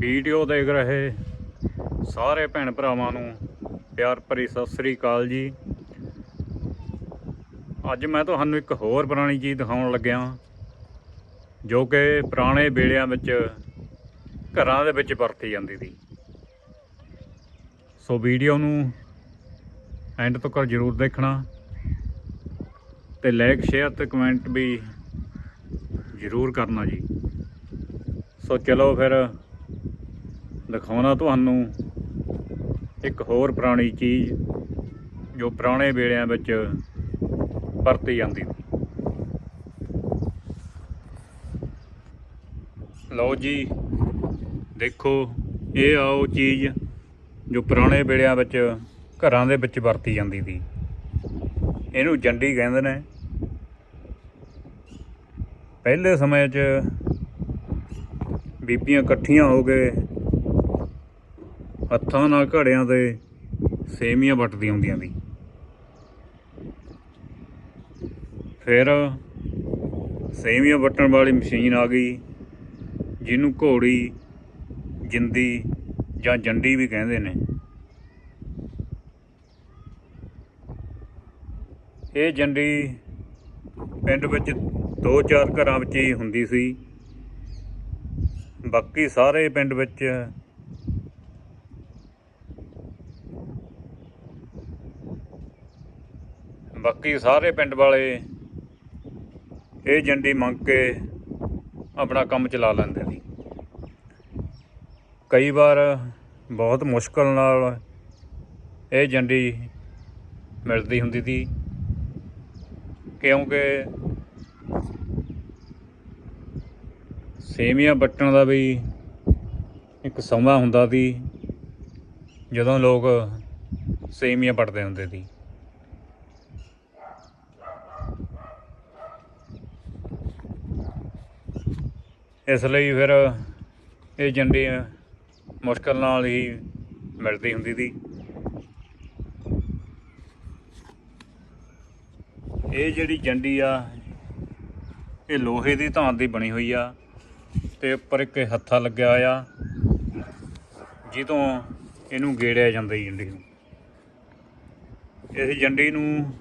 Video ਦੇਖ ਰਹੇ ਸਾਰੇ ਭੈਣ ਭਰਾਵਾਂ ਨੂੰ ਪਿਆਰ ਭਰੀ ਸਤਿ ਸ੍ਰੀ ਅਕਾਲ ਜੀ। ਅੱਜ ਮੈਂ ਤੁਹਾਨੂੰ ਇੱਕ ਹੋਰ ਪੁਰਾਣੀ ਚੀਜ਼ ਦਿਖਾਉਣ ਲੱਗਿਆ ਜੋ ਕਿ ਪੁਰਾਣੇ ਵੇਲਿਆਂ ਵਿੱਚ ਘਰਾਂ ਦੇ ਵਿੱਚ ਵਰਤੀ ਜਾਂਦੀ ਸੀ। ਸੋ ਵੀਡੀਓ ਨੂੰ ਐਂਡ ਤੱਕ ਜਰੂਰ ਦੇਖਣਾ ਤੇ ਲਾਈਕ ਸ਼ੇਅਰ ਤੇ ਕਮੈਂਟ ਵੀ ਜਰੂਰ ਕਰਨਾ ਜੀ। ਸੋ ਚਲੋ ਫਿਰ ਦਿਖਾਉਣਾ ਤੁਹਾਨੂੰ ਇੱਕ ਹੋਰ ਪੁਰਾਣੀ ਚੀਜ਼ ਜੋ ਪੁਰਾਣੇ ਵੇਲਿਆਂ ਵਿੱਚ ਵਰਤੀ ਜਾਂਦੀ ਸੀ। ਲਓ ਜੀ, ਦੇਖੋ, ਇਹ ਆ ਉਹ ਚੀਜ਼ ਜੋ ਪੁਰਾਣੇ ਵੇਲਿਆਂ ਵਿੱਚ ਘਰਾਂ ਦੇ ਵਿੱਚ ਵਰਤੀ ਜਾਂਦੀ ਸੀ। ਇਹਨੂੰ ਜੰਡੀ ਕਹਿੰਦੇ ਨੇ। ਪਹਿਲੇ ਸਮੇਂ 'ਚ ਬੀਬੀਆਂ ਇਕੱਠੀਆਂ ਹੋ ਕੇ ਹੱਥਾਂ ਨਾਲ ਘੜਿਆਂ ਤੇ ਸੇਮੀਆਂ ਵੱਟਦੀਆਂ ਹੁੰਦੀਆਂ ਸੀ। ਫਿਰ ਸੇਮੀਆਂ ਵੱਟਣ ਵਾਲੀ ਮਸ਼ੀਨ ਆ ਗਈ, ਜਿਹਨੂੰ ਘੋੜੀ, ਜਿੰਦੀ ਜਾਂ ਜੰਡੀ ਵੀ ਕਹਿੰਦੇ ਨੇ। ਇਹ ਜੰਡੀ ਪਿੰਡ ਵਿੱਚ ਦੋ ਚਾਰ ਘਰਾਂ ਵਿੱਚ ਹੀ ਹੁੰਦੀ ਸੀ। ਬਾਕੀ ਸਾਰੇ ਪਿੰਡ ਵਿੱਚ ਬਾਕੀ ਸਾਰੇ ਪਿੰਡ ਵਾਲੇ ਇਹ ਜੰਡੀ ਮੰਗ ਕੇ ਆਪਣਾ ਕੰਮ ਚਲਾ ਲੈਂਦੇ ਸੀ ਕਈ ਵਾਰ ਬਹੁਤ ਮੁਸ਼ਕਲ ਨਾਲ ਇਹ ਜੰਡੀ ਮਿਲਦੀ ਹੁੰਦੀ ਸੀ, ਕਿਉਂਕਿ ਸੇਮੀਆਂ ਵੱਟਣ ਦਾ ਵੀ ਇੱਕ ਸਮਾਂ ਹੁੰਦਾ ਸੀ, ਜਦੋਂ ਲੋਕ ਸੇਮੀਆਂ ਵੱਟਦੇ ਹੁੰਦੇ ਸੀ। ਇਸ ਲਈ ਫਿਰ ਇਹ ਜੰਡੀ ਮੁਸ਼ਕਲ ਨਾਲ ਹੀ ਮਿਲਦੀ ਹੁੰਦੀ ਸੀ। ਇਹ ਜਿਹੜੀ ਜੰਡੀ ਆ, ਇਹ ਲੋਹੇ ਦੀ ਧਾਤ ਦੀ ਬਣੀ ਹੋਈ ਆ ਤੇ ਉੱਪਰ ਇੱਕ ਹੱਥਾ ਲੱਗਿਆ ਆ ਜਿੱਦੋਂ ਇਹਨੂੰ ਗੇੜਿਆ ਜਾਂਦਾ ਜੀ ਜੰਡੀ ਨੂੰ। ਇਸ ਜੰਡੀ ਨੂੰ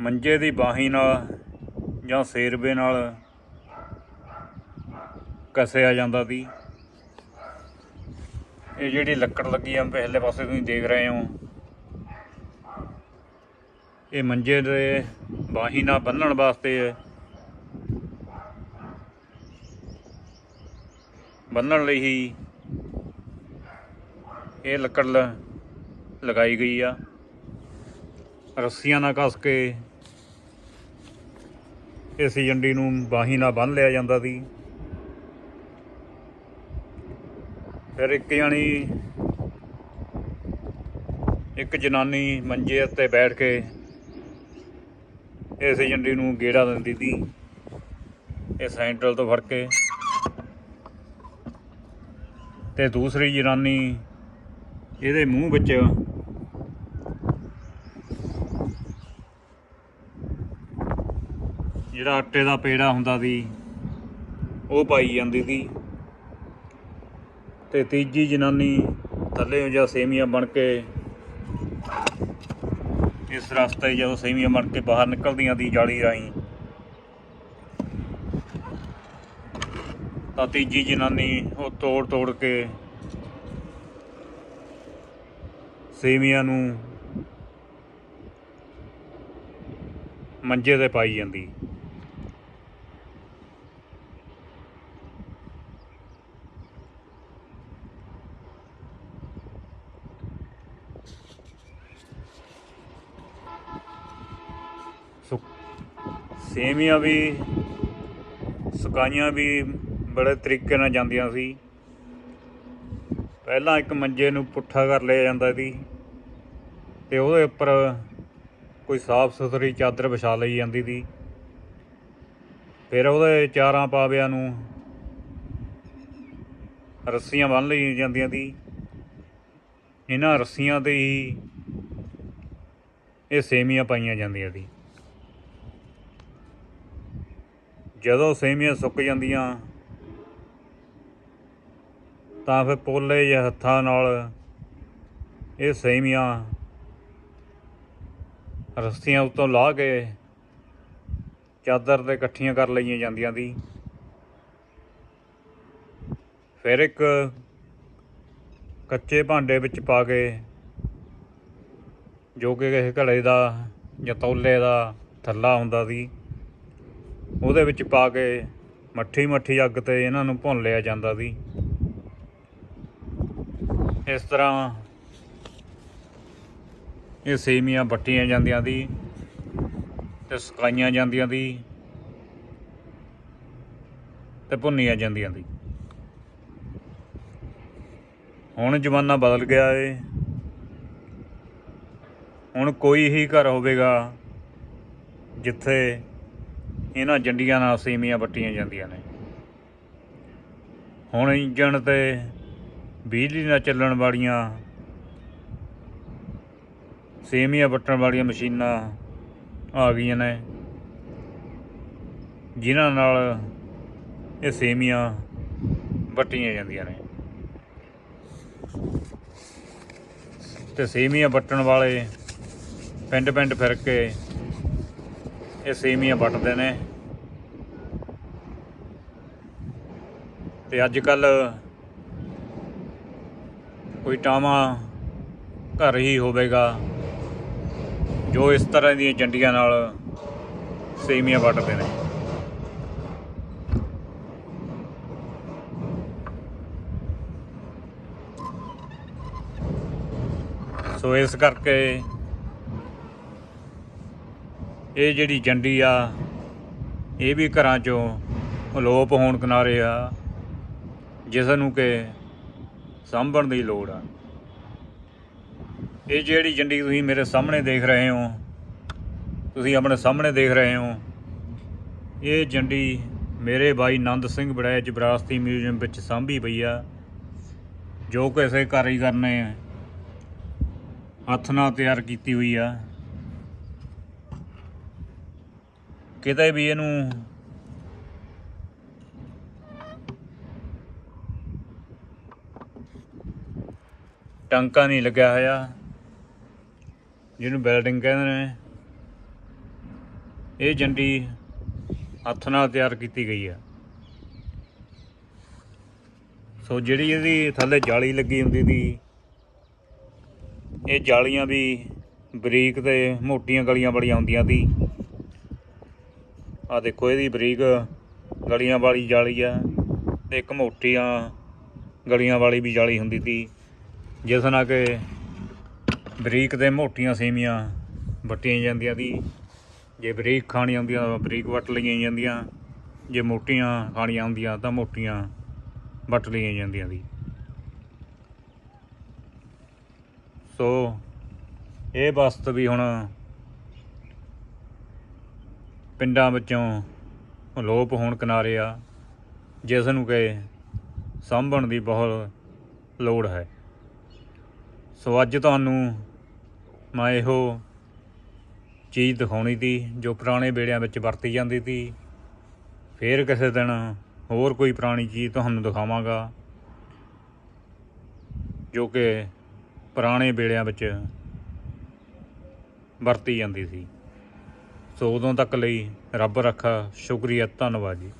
ਮੰਜੇ ਦੀ ਬਾਹੀ ਨਾਲ ਜਾਂ ਸੇਰਵੇ ਨਾਲ ਕਸਿਆ ਜਾਂਦਾ ਸੀ। ਇਹ ਜਿਹੜੀ ਲੱਕੜ ਲੱਗੀ ਆ, ਪਹਿਲੇ ਪਾਸੇ ਤੁਸੀਂ ਦੇਖ ਰਹੇ ਹੋ। ਇਹ ਮੰਜੇ ਦੇ ਬਾਹੀ ਨਾਲ ਬੰਨਣ ਵਾਸਤੇ ਹੈ ਬੰਨਣ ਲਈ ਹੀ ਇਹ ਲੱਕੜ ਲਗਾਈ ਗਈ ਆ। ਰੱਸੀਆਂ ਨਾਲ ਕੱਸ ਕੇ ਇਸ ਜੰਡੀ ਨੂੰ ਬਾਹੀ ਨਾਲ ਬੰਨ ਲਿਆ ਜਾਂਦਾ ਸੀ। ਫਿਰ ਇੱਕ ਜਣੀ ਇੱਕ ਜਨਾਨੀ ਮੰਜੇ ਉੱਤੇ ਬੈਠ ਕੇ ਇਸ ਜੰਡੀ ਨੂੰ ਗੇੜਾ ਦਿੰਦੀ ਸੀ। ਇਹ ਸੈਂਟਰਲ ਤੋਂ ਫੜ ਕੇ ਤੇ ਦੂਸਰੀ ਜਨਾਨੀ ਇਹਦੇ ਮੂੰਹ ਵਿੱਚ ਜਿਹੜਾ ਆਟੇ ਦਾ ਪੇੜਾ ਹੁੰਦਾ ਸੀ, ਉਹ ਪਾਈ ਜਾਂਦੀ ਸੀ। ਤੇ ਤੀਜੀ ਜਨਾਨੀ ਥੱਲੇ ਜਾਂ ਸੇਮੀਆਂ ਬਣ ਕੇ ਇਸ ਰਸਤੇ ਜਦੋਂ ਸੇਮੀਆਂ ਬਣ ਕੇ ਬਾਹਰ ਨਿਕਲਦੀਆਂ ਦੀ ਜਾਲੀ ਰਾਹੀਂ। ਤਾਂ ਤੀਜੀ ਜਨਾਨੀ ਉਹ ਤੋੜ ਤੋੜ ਕੇ ਸੇਮੀਆਂ ਨੂੰ ਮੰਜੇ ਤੇ ਪਾਈ ਜਾਂਦੀ। ਸੇਮੀਆਂ ਵੀ, ਸੁਕਾਈਆਂ ਵੀ ਬੜੇ ਤਰੀਕੇ ਨਾਲ ਜਾਂਦੀਆਂ ਸੀ। ਪਹਿਲਾਂ ਇੱਕ ਮੰਜੇ ਨੂੰ ਪੁੱਠਾ ਕਰ ਲਿਆ ਜਾਂਦਾ ਸੀ ਤੇ ਉਹਦੇ ਉੱਪਰ ਕੋਈ ਸਾਫ਼ ਸੁਥਰੀ ਚਾਦਰ ਵਿਛਾ ਲਈ ਜਾਂਦੀ ਸੀ। ਫਿਰ ਉਹਦੇ ਚਾਰਾਂ ਪਾਵਿਆਂ ਨੂੰ ਰੱਸੀਆਂ ਬੰਨ੍ਹ ਲਈ ਜਾਂਦੀਆਂ ਸੀ। ਇਹਨਾਂ ਰੱਸੀਆਂ ਤੇ ਹੀ ਇਹ ਸੇਮੀਆਂ ਪਾਈਆਂ ਜਾਂਦੀਆਂ ਸੀ। ਜਦੋਂ ਸੇਮੀਆਂ ਸੁੱਕ ਜਾਂਦੀਆਂ, ਤਾਂ ਫਿਰ ਪੋਲੇ ਜਾਂ ਹੱਥਾਂ ਨਾਲ ਇਹ ਸੇਮੀਆਂ ਰਸਤੀਆਂ ਉੱਤੋਂ ਲਾ ਕੇ ਚਾਦਰ ਤੇ ਇਕੱਠੀਆਂ ਕਰ ਲਈਆਂ ਜਾਂਦੀਆਂ ਦੀ। ਫਿਰ ਇੱਕ ਕੱਚੇ ਭਾਂਡੇ ਵਿੱਚ ਪਾ ਕੇ ਜੋ ਕਿ ਕਿਸੇ ਘੜੇ ਦਾ ਜਾਂ ਤੌਲੇ ਦਾ ਥੱਲਾ ਹੁੰਦਾ ਸੀ ਉਹਦੇ ਵਿੱਚ ਪਾ ਕੇ ਮੱਠੀ ਮੱਠੀ ਅੱਗ ਤੇ ਇਹਨਾਂ ਨੂੰ ਭੁੰਨ ਲਿਆ ਜਾਂਦਾ ਸੀ। ਇਸ ਤਰ੍ਹਾਂ ਇਹ ਸੇਮੀਆਂ ਵੱਟੀਆਂ ਜਾਂਦੀਆਂ ਦੀ ਤੇ ਸੁਕਾਈਆਂ ਜਾਂਦੀਆਂ ਦੀ ਤੇ ਭੁੰਨੀਆਂ ਜਾਂਦੀਆਂ ਦੀ ਹੁਣ ਜ਼ਮਾਨਾ ਬਦਲ ਗਿਆ ਏ। ਹੁਣ ਕੋਈ ਹੀ ਘਰ ਹੋਵੇਗਾ ਜਿੱਥੇ ਇਹਨਾਂ ਜੰਡੀਆਂ ਨਾਲ ਸੇਮੀਆਂ ਵੱਟੀਆਂ ਜਾਂਦੀਆਂ ਨੇ। ਹੁਣ ਇੰਜਣ ਤੇ ਬਿਜਲੀ ਨਾਲ ਚੱਲਣ ਵਾਲੀਆਂ, ਸੇਮੀਆਂ ਵੱਟਣ ਵਾਲੀਆਂ ਮਸ਼ੀਨਾਂ ਆ ਗਈਆਂ ਨੇ, ਜਿਨ੍ਹਾਂ ਨਾਲ ਇਹ ਸੇਮੀਆਂ ਵੱਟੀਆਂ ਜਾਂਦੀਆਂ ਨੇ। ਤੇ ਸੇਮੀਆਂ ਵੱਟਣ ਵਾਲੇ ਪਿੰਡ ਪਿੰਡ ਫਿਰ ਕੇ ਇਹ ਸੇਮੀਆਂ ਵੱਟਦੇ ਨੇ। ਤੇ ਅੱਜ ਕੱਲ ਕੋਈ ਟਾਵਾਂ ਘਰ ਹੀ ਹੋਵੇਗਾ, ਜੋ ਇਸ ਤਰ੍ਹਾਂ ਦੀਆਂ ਚੰਡੀਆਂ ਨਾਲ ਸੇਮੀਆਂ ਵੱਟਦੇ ਨੇ। ਸੋ ਇਸ ਕਰਕੇ ਇਹ ਜਿਹੜੀ ਜੰਡੀ ਆ, ਇਹ ਵੀ ਘਰਾਂ ਚੋਂ ਅਲੋਪ ਹੋਣ ਕਿਨਾਰੇ ਆ, ਜਿਸ ਨੂੰ ਕਿ ਸਾਂਭਣ ਦੀ ਲੋੜ ਆ। ਇਹ ਜਿਹੜੀ ਜੰਡੀ ਤੁਸੀਂ ਮੇਰੇ ਸਾਹਮਣੇ ਦੇਖ ਰਹੇ ਹੋ, ਤੁਸੀਂ ਆਪਣੇ ਸਾਹਮਣੇ ਦੇਖ ਰਹੇ ਹੋ, ਇਹ ਜੰਡੀ ਮੇਰੇ ਬਾਈ ਨੰਦ ਸਿੰਘ ਬੜੈਚ ਵਿਰਾਸਤੀ ਮਿਊਜ਼ੀਅਮ ਵਿੱਚ ਸਾਂਭੀ ਪਈ ਆ, ਜੋ ਕਿਸੇ ਕਾਰੀਗਰ ਨੇ ਹੱਥ ਨਾਲ ਤਿਆਰ ਕੀਤੀ ਹੋਈ ਆ। ਕਿਤੇ ਵੀ ਇਹਨੂੰ ਟਾਂਕਾ ਨਹੀਂ ਲੱਗਿਆ ਹੋਇਆ, ਜਿਹਨੂੰ ਬਿਲਡਿੰਗ ਕਹਿੰਦੇ ਨੇ। ਇਹ ਜੰਡੀ ਹੱਥ ਨਾਲ ਤਿਆਰ ਕੀਤੀ ਗਈ ਆ। ਸੋ ਜਿਹੜੀ ਇਹਦੀ ਥੱਲੇ ਜਾਲੀ ਲੱਗੀ ਹੁੰਦੀ ਦੀ, ਇਹ ਜਾਲੀਆਂ ਵੀ ਬਰੀਕ ਤੇ ਮੋਟੀਆਂ ਗਲੀਆਂ ਬੜੀਆਂ ਹੁੰਦੀਆਂ ਸੀ ਆ ਦੇਖੋ ਇਹਦੀ ਬਰੀਕ, ਗਲੀਆਂ ਵਾਲੀ ਜਾਲੀ ਆ। ਤੇ ਇੱਕ ਮੋਟੀਆਂ ਗਲੀਆਂ ਵਾਲੀ ਵੀ ਜਾਲੀ ਹੁੰਦੀ ਤੀ ਜਿਸ ਨਾਲ ਕਿ ਬਰੀਕ ਤੇ ਮੋਟੀਆਂ ਸੇਮੀਆਂ ਵੱਟੀਆਂ ਜਾਂਦੀਆਂ ਦੀ ਜੇ ਬਰੀਕ ਖਾਣੀਆਂ ਹੁੰਦੀਆਂ ਤਾਂ ਬਰੀਕ ਵੱਟ ਲਈਆਂ ਜਾਂਦੀਆਂ। ਜੇ ਮੋਟੀਆਂ ਖਾਣੀਆਂ ਹੁੰਦੀਆਂ ਤਾਂ ਮੋਟੀਆਂ ਵੱਟ ਲਈਆਂ ਜਾਂਦੀਆਂ ਦੀ ਸੋ, ਇਹ ਵਸਤ ਵੀ ਹੁਣ ਪਿੰਡਾਂ ਵਿੱਚੋਂ ਅਲੋਪ ਹੋਣ ਕਿਨਾਰੇ ਆ, ਜਿਸ ਨੂੰ ਕਿ ਸਾਂਭਣ ਦੀ ਬਹੁਤ ਲੋੜ ਹੈ। ਸੋ ਅੱਜ ਤੁਹਾਨੂੰ ਮੈਂ ਇਹੋ ਚੀਜ਼ ਦਿਖਾਉਣੀ ਤੀ ਜੋ ਪੁਰਾਣੇ ਬੇੜਿਆਂ ਵਿੱਚ ਵਰਤੀ ਜਾਂਦੀ ਤੀ ਫੇਰ ਕਿਸੇ ਦਿਨ ਹੋਰ ਕੋਈ ਪੁਰਾਣੀ ਚੀਜ਼ ਤੁਹਾਨੂੰ ਦਿਖਾਵਾਂਗਾ, ਜੋ ਕਿ ਪੁਰਾਣੇ ਬੇੜਿਆਂ ਵਿੱਚ ਵਰਤੀ ਜਾਂਦੀ ਸੀ। ਸੋ ਉਦੋਂ ਤੱਕ ਲਈ ਰੱਬ ਰੱਖਾ ਸ਼ੁਕਰੀਆ ਧੰਨਵਾਦ ਜੀ।